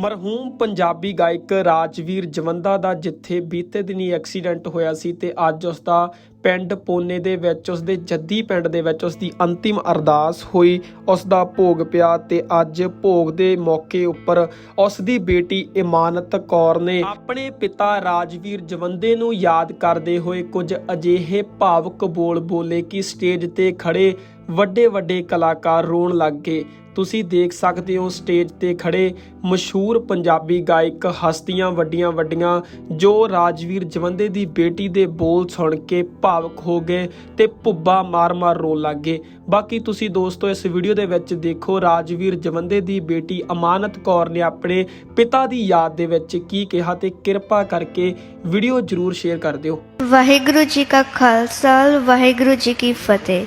ਮਰਹੂਮ ਪੰਜਾਬੀ ਗਾਇਕ ਰਾਜਵੀਰ ਜਵੰਦਾ ਦਾ ਜਿੱਥੇ ਬੀਤੇ ਦਿਨੀ ਐਕਸੀਡੈਂਟ ਹੋਇਆ ਸੀ ਤੇ ਅੱਜ ਉਸ ਦਾ ਪਿੰਡ ਪੋਨੇ ਦੇ ਵਿੱਚ, ਉਸ ਦੇ ਜੱਦੀ ਪਿੰਡ ਦੇ ਵਿੱਚ ਉਸ ਦੀ ਅੰਤਿਮ ਅਰਦਾਸ ਹੋਈ, ਉਸ ਦਾ ਭੋਗ ਪਿਆ ਤੇ ਅੱਜ ਭੋਗ ਦੇ ਮੌਕੇ ਉੱਪਰ ਉਸ ਦੀ ਬੇਟੀ ਇਮਾਨਤ ਕੌਰ ਨੇ ਆਪਣੇ ਪਿਤਾ ਰਾਜਵੀਰ ਜਵੰਦੇ ਨੂੰ ਯਾਦ ਕਰਦੇ ਹੋਏ ਕੁਝ ਅਜਿਹੇ ਭਾਵੁਕ ਬੋਲ ਬੋਲੇ ਕਿ ਸਟੇਜ ਤੇ ਖੜੇ ਵੱਡੇ ਵੱਡੇ ਕਲਾਕਾਰ ਰੋਣ ਲੱਗ ਗਏ। ਤੁਸੀਂ ਦੇਖ ਸਕਦੇ ਹੋ ਸਟੇਜ ਤੇ ਖੜੇ ਮਸ਼ਹੂਰ ਪੰਜਾਬੀ ਗਾਇਕ ਹਸਤੀਆਂ ਵੱਡੀਆਂ ਵੱਡੀਆਂ, ਜੋ ਰਾਜਵੀਰ ਜਵੰਦੇ ਦੀ ਬੇਟੀ ਦੇ ਬੋਲ ਸੁਣ ਕੇ ਭਾਵੁਕ ਹੋ ਗਏ ਤੇ ਭੁੱਬਾ ਮਾਰ-ਮਾਰ ਰੋਣ ਲੱਗ ਗਏ। ਬਾਕੀ ਤੁਸੀਂ ਦੋਸਤੋ, ਇਸ ਵੀਡੀਓ ਦੇ ਵਿੱਚ ਦੇਖੋ ਰਾਜਵੀਰ ਜਵੰਦੇ ਦੀ ਬੇਟੀ ਅਮਾਨਤ ਕੌਰ ਨੇ ਆਪਣੇ ਪਿਤਾ ਦੀ ਯਾਦ ਦੇ ਵਿੱਚ ਕੀ ਕਿਹਾ ਤੇ ਕਿਰਪਾ ਕਰਕੇ ਵੀਡੀਓ ਜਰੂਰ ਸ਼ੇਅਰ ਕਰ ਦਿਓ। ਵਾਹਿਗੁਰੂ ਜੀ ਕਾ ਖਾਲਸਾ, ਵਾਹਿਗੁਰੂ ਜੀ ਕੀ ਫਤਿਹ।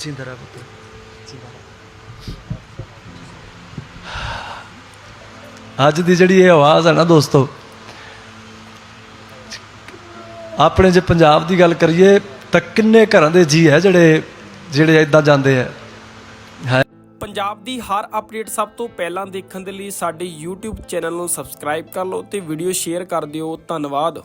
ਜਿੰਦਾ ਰਹਿ ਪੁੱਤ ਜਿੰਦਾ ਅੱਜ ਦੀ ਜਿਹੜੀ ਇਹ ਆਵਾਜ਼ ਹੈ ਨਾ ਦੋਸਤੋ ਆਪਣੇ ਜੇ ਪੰਜਾਬ ਦੀ ਗੱਲ ਕਰੀਏ ਤਾਂ ਕਿੰਨੇ ਘਰਾਂ ਦੇ ਜੀ ਹੈ ਜਿਹੜੇ ਜਿਹੜੇ ਇਦਾਂ ਜਾਂਦੇ ਆ। ਹੈ। ਪੰਜਾਬ ਦੀ ਹਰ ਅਪਡੇਟ ਸਭ ਤੋਂ ਪਹਿਲਾਂ ਦੇਖਣ ਦੇ ਲਈ ਸਾਡੇ YouTube ਚੈਨਲ ਨੂੰ ਸਬਸਕ੍ਰਾਈਬ ਕਰ ਲਓ ਤੇ ਵੀਡੀਓ ਸ਼ੇਅਰ ਕਰ ਦਿਓ। ਧੰਨਵਾਦ।